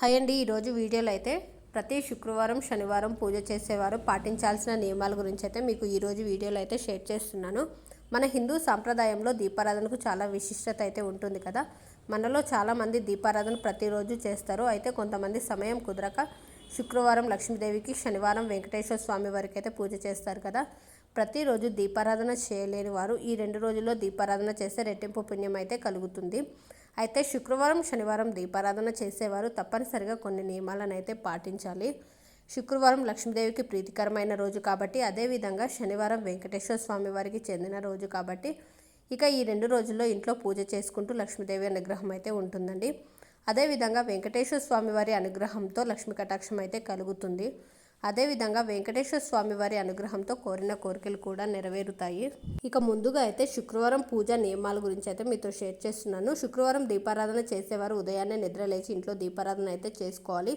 Hi అండి. ఈరోజు వీడియోలో అయితే ప్రతి శుక్రవారం శనివారం పూజ చేసేవారు పాటించాల్సిన నియమాల గురించి అయితే మీకు ఈరోజు వీడియోలో అయితే షేర్ చేస్తున్నాను. మన హిందూ సాంప్రదాయంలో దీపారాధనకు చాలా విశిష్టత అయితే ఉంటుంది కదా. మనలో చాలామంది దీపారాధన ప్రతిరోజు చేస్తారు. అయితే కొంతమంది సమయం కుదరక శుక్రవారం లక్ష్మీదేవికి శనివారం వెంకటేశ్వర స్వామి వారికి అయితే పూజ చేస్తారు కదా. ప్రతిరోజు దీపారాధన చేయలేని వారు ఈ రెండు రోజుల్లో దీపారాధన చేస్తే రెట్టింపు పుణ్యం అయితే కలుగుతుంది. అయితే శుక్రవారం శనివారం దీపారాధన చేసేవారు తప్పనిసరిగా కొన్ని నియమాలను అయితే పాటించాలి. శుక్రవారం లక్ష్మీదేవికి ప్రీతికరమైన రోజు కాబట్టి అదేవిధంగా శనివారం వెంకటేశ్వర స్వామి వారికి చెందిన రోజు కాబట్టి ఇక ఈ రెండు రోజుల్లో ఇంట్లో పూజ చేసుకుంటూ లక్ష్మీదేవి అనుగ్రహం అయితే ఉంటుందండి. అదేవిధంగా వెంకటేశ్వర స్వామి వారి అనుగ్రహంతో లక్ష్మీ కటాక్షం అయితే కలుగుతుంది. అదేవిధంగా వెంకటేశ్వర స్వామి వారి అనుగ్రహంతో కోరిన కోరికలు కూడా నెరవేరుతాయి. ఇక ముందుగా అయితే శుక్రవారం పూజ నియమాల గురించి అయితే మీతో షేర్ చేస్తున్నాను. శుక్రవారం దీపారాధన చేసేవారు ఉదయాన్నే నిద్ర లేచి ఇంట్లో దీపారాధన అయితే చేసుకోవాలి.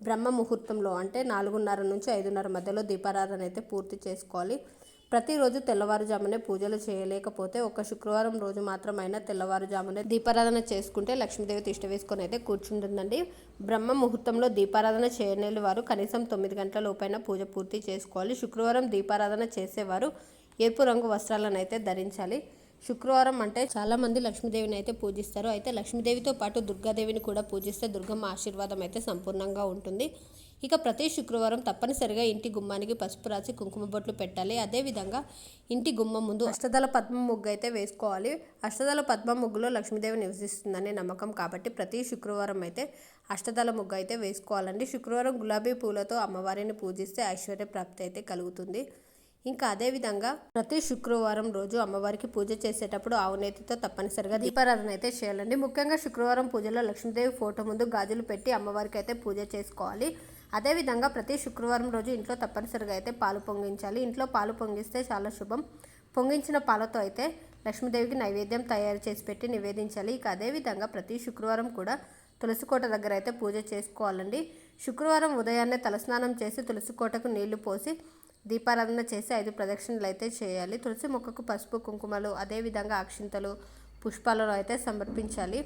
బ్రహ్మ ముహూర్తంలో అంటే నాలుగున్నర నుంచి ఐదున్నర మధ్యలో దీపారాధన అయితే పూర్తి చేసుకోవాలి. ప్రతిరోజు తెల్లవారుజామునే పూజలు చేయలేకపోతే ఒక శుక్రవారం రోజు మాత్రమైనా తెల్లవారుజామునే దీపారాధన చేసుకుంటే లక్ష్మీదేవి తిష్ట వేసుకొని అయితే కూర్చుంటుందండి. బ్రహ్మ ముహూర్తంలో దీపారాధన చేయలేని వారు కనీసం తొమ్మిది గంటల లోపైన పూజ పూర్తి చేసుకోవాలి. శుక్రవారం దీపారాధన చేసేవారు ఎరుపు రంగు వస్త్రాలను అయితే ధరించాలి. శుక్రవారం అంటే చాలామంది లక్ష్మీదేవిని అయితే పూజిస్తారు. అయితే లక్ష్మీదేవితో పాటు దుర్గాదేవిని కూడా పూజిస్తే దుర్గమ్మ ఆశీర్వాదం అయితే సంపూర్ణంగా ఉంటుంది. ఇక ప్రతి శుక్రవారం తప్పనిసరిగా ఇంటి గుమ్మానికి పసుపు రాసి కుంకుమ బొట్లు పెట్టాలి. అదేవిధంగా ఇంటి గుమ్మం ముందు అష్టదళ పద్మ ముగ్గు అయితే వేసుకోవాలి. అష్టదళ పద్మ ముగ్గులో లక్ష్మీదేవి నివసిస్తుందనే నమ్మకం కాబట్టి ప్రతి శుక్రవారం అయితే అష్టదళ ముగ్గు అయితే వేసుకోవాలండి. శుక్రవారం గులాబీ పూలతో అమ్మవారిని పూజిస్తే ఐశ్వర్య ప్రాప్తి అయితే కలుగుతుంది. ఇంకా అదేవిధంగా ప్రతి శుక్రవారం రోజు అమ్మవారికి పూజ చేసేటప్పుడు ఆవు నేతితో తప్పనిసరిగా దీపారాధన అయితే చేయాలండి. ముఖ్యంగా శుక్రవారం పూజలో లక్ష్మీదేవి ఫోటో ముందు గాజులు పెట్టి అమ్మవారికి అయితే పూజ చేసుకోవాలి. అదేవిధంగా ప్రతి శుక్రవారం రోజు ఇంట్లో తప్పనిసరిగా అయితే పాలు పొంగించాలి. ఇంట్లో పాలు పొంగిస్తే చాలా శుభం. పొంగించిన పాలతో అయితే లక్ష్మీదేవికి నైవేద్యం తయారు చేసి పెట్టి నివేదించాలి. ఇక అదేవిధంగా ప్రతి శుక్రవారం కూడా తులసికోట దగ్గర అయితే పూజ చేసుకోవాలండి. శుక్రవారం ఉదయాన్నే తలస్నానం చేసి తులసికోటకు నీళ్ళు పోసి దీపారాధన చేసి ఐదు ప్రదక్షిణలు అయితే చేయాలి. తులసి మొక్కకు పసుపు కుంకుమలు అదేవిధంగా అక్షింతలు పుష్పాలను అయితే సమర్పించాలి.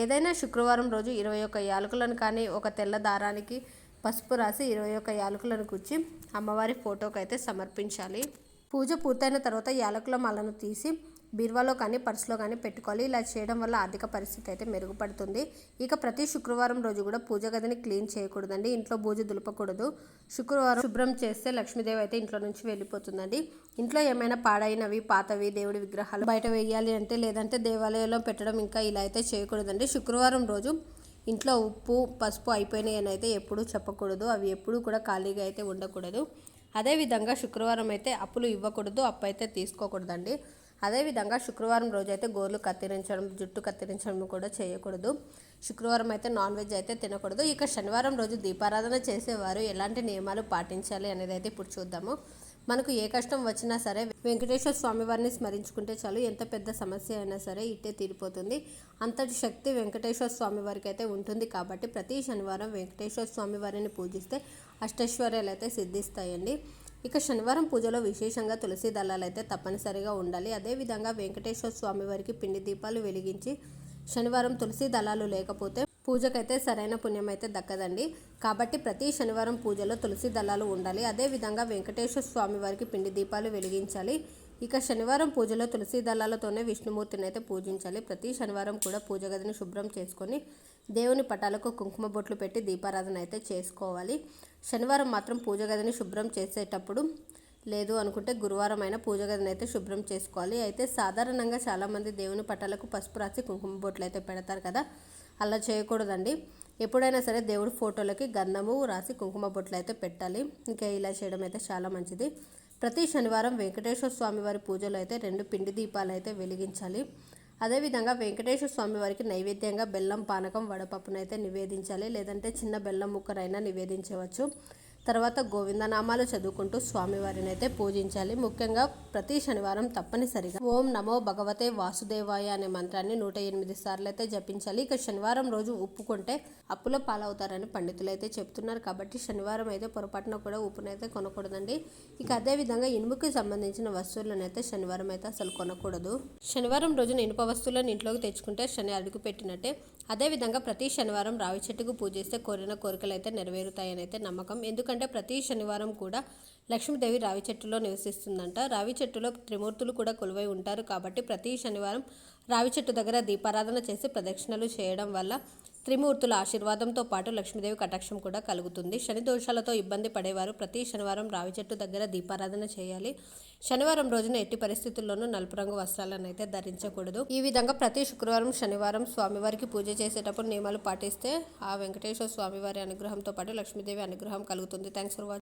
ఏదైనా శుక్రవారం రోజు ఇరవై ఒక్క యాలకులను కానీ ఒక తెల్ల దారానికి పసుపు రాసి ఇరవై ఒక్క యాలకులను గుచ్చి అమ్మవారి ఫోటోకి అయితే సమర్పించాలి. పూజ పూర్తయిన తర్వాత యాలకుల మాలను తీసి బీరువాలో కానీ పర్సులో కానీ పెట్టుకోవాలి. ఇలా చేయడం వల్ల ఆర్థిక పరిస్థితి అయితే మెరుగుపడుతుంది. ఇక ప్రతి శుక్రవారం రోజు కూడా పూజ గదిని క్లీన్ చేయకూడదండి. ఇంట్లో బూజు దులపకూడదు. శుక్రవారం శుభ్రం చేస్తే లక్ష్మీదేవి అయితే ఇంట్లో నుంచి వెళ్ళిపోతుందండి. ఇంట్లో ఏమైనా పాడైనవి పాతవి దేవుడి విగ్రహాలు బయట వేయాలి అంటే లేదంటే దేవాలయంలో పెట్టడం ఇంకా ఇలా అయితే చేయకూడదండి. శుక్రవారం రోజు ఇంట్లో ఉప్పు పసుపు అయిపోయినాయి అని అయితే ఎప్పుడూ చెప్పకూడదు. అవి ఎప్పుడూ కూడా ఖాళీగా అయితే ఉండకూడదు. అదేవిధంగా శుక్రవారం అయితే అప్పులు ఇవ్వకూడదు అప్పు అయితే తీసుకోకూడదండి. అదేవిధంగా శుక్రవారం రోజు అయితే గోర్లు కత్తిరించడం జుట్టు కత్తిరించడం కూడా చేయకూడదు. శుక్రవారం అయితే నాన్ వెజ్ అయితే తినకూడదు. ఇక శనివారం రోజు దీపారాధన చేసేవారు. ఎలాంటి నియమాలు పాటించాలి అనేది అయితే ఇప్పుడు చూద్దాము. మనకు ఏ కష్టం వచ్చినా సరే వెంకటేశ్వర స్వామి వారిని స్మరించుకుంటే చాలు. ఎంత పెద్ద సమస్య అయినా సరే ఇట్టే తీరిపోతుంది. అంతటి శక్తి వెంకటేశ్వర స్వామి వారికి అయితే ఉంటుంది కాబట్టి ప్రతి శనివారం వెంకటేశ్వర స్వామి వారిని పూజిస్తే అష్టైశ్వర్యాలు అయితే సిద్ధిస్తాయండి. ఇక శనివారం పూజలో విశేషంగా తులసి దళాలు అయితే తప్పనిసరిగా ఉండాలి. అదేవిధంగా వెంకటేశ్వర స్వామి వారికి పిండి దీపాలు వెలిగించి శనివారం తులసి దళాలు లేకపోతే పూజకైతే సరైన పుణ్యం అయితే దక్కదండి. కాబట్టి ప్రతి శనివారం పూజలో తులసి దళాలు ఉండాలి. అదేవిధంగా వెంకటేశ్వర స్వామి వారికి పిండి దీపాలు వెలిగించాలి. ఇక శనివారం పూజలో తులసి దళాలతోనే విష్ణుమూర్తిని అయితే పూజించాలి. ప్రతి శనివారం కూడా పూజ గదిని శుభ్రం చేసుకొని దేవుని పటాలకు కుంకుమ బొట్లు పెట్టి దీపారాధన అయితే చేసుకోవాలి. శనివారం మాత్రం పూజ గదిని శుభ్రం చేసేటప్పుడు లేదు అనుకుంటే గురువారం అయినా పూజ గదిని అయితే శుభ్రం చేసుకోవాలి. అయితే సాధారణంగా చాలామంది దేవుని పటాలకు పసుపు రాసి కుంకుమ బొట్లు అయితే పెడతారు కదా. అలా చేయకూడదండి. ఎప్పుడైనా సరే దేవుడి ఫోటోలకి గంధము రాసి కుంకుమ బొట్లు అయితే పెట్టాలి. ఇంకా ఇలా చేయడం అయితే చాలా మంచిది. ప్రతి శనివారం వెంకటేశ్వర స్వామి వారి పూజలో అయితే రెండు పిండి దీపాలు అయితే వెలిగించాలి. అదేవిధంగా వెంకటేశ్వర స్వామి వారికి నైవేద్యంగా బెల్లం పానకం వడపప్పునైతే నివేదించాలి. లేదంటే చిన్న బెల్లం ముక్కరైనా నివేదించవచ్చు. తర్వాత గోవిందనామాలు చదువుకుంటూ స్వామివారిని అయితే పూజించాలి. ముఖ్యంగా ప్రతి శనివారం తప్పనిసరిగా ఓం నమో భగవతే వాసుదేవాయ అనే మంత్రాన్ని నూట ఎనిమిది సార్లు అయితే జపించాలి. ఇక శనివారం రోజు ఉప్పుకుంటే అప్పుల పాలవుతారని పండితులు అయితే చెప్తున్నారు. కాబట్టి శనివారం అయితే పొరపాటున కూడా ఉప్పునైతే కొనకూడదండి. ఇక అదేవిధంగా ఇనుముకి సంబంధించిన వస్తువులను అయితే శనివారం అయితే అసలు కొనకూడదు. శనివారం రోజున ఇనుప వస్తువులను ఇంట్లోకి తెచ్చుకుంటే శని అడుగు పెట్టినట్టే. అదేవిధంగా ప్రతి శనివారం రావి చెట్టుకు పూజిస్తే కోరిన కోరికలు అయితే నెరవేరుతాయని అయితే నమ్మకం ఎందుకంటే ప్రతి శనివారం కూడా లక్ష్మీదేవి రావి చెట్టులో నివసిస్తుందంట. రావి చెట్టులో త్రిమూర్తులు కూడా కొలువై ఉంటారు కాబట్టి ప్రతి శనివారం రావి చెట్టు దగ్గర దీపారాధన చేసి ప్రదక్షిణలు చేయడం వల్ల త్రిమూర్తుల ఆశీర్వాదంతో పాటు లక్ష్మీదేవి కటాక్షం కూడా కలుగుతుంది. శని దోషాలతో ఇబ్బంది పడేవారు ప్రతి శనివారం రావి చెట్టు దగ్గర దీపారాధన చేయాలి. శనివారం రోజున ఎట్టి పరిస్థితుల్లోనూ నలుపు రంగు వస్త్రాలను అయితే ధరించకూడదు. ఈ విధంగా ప్రతి శుక్రవారం శనివారం స్వామివారికి పూజ చేసేటప్పుడు నియమాలు పాటిస్తే ఆ వెంకటేశ్వర స్వామివారి అనుగ్రహంతో పాటు లక్ష్మీదేవి అనుగ్రహం కలుగుతుంది. Thanks for watching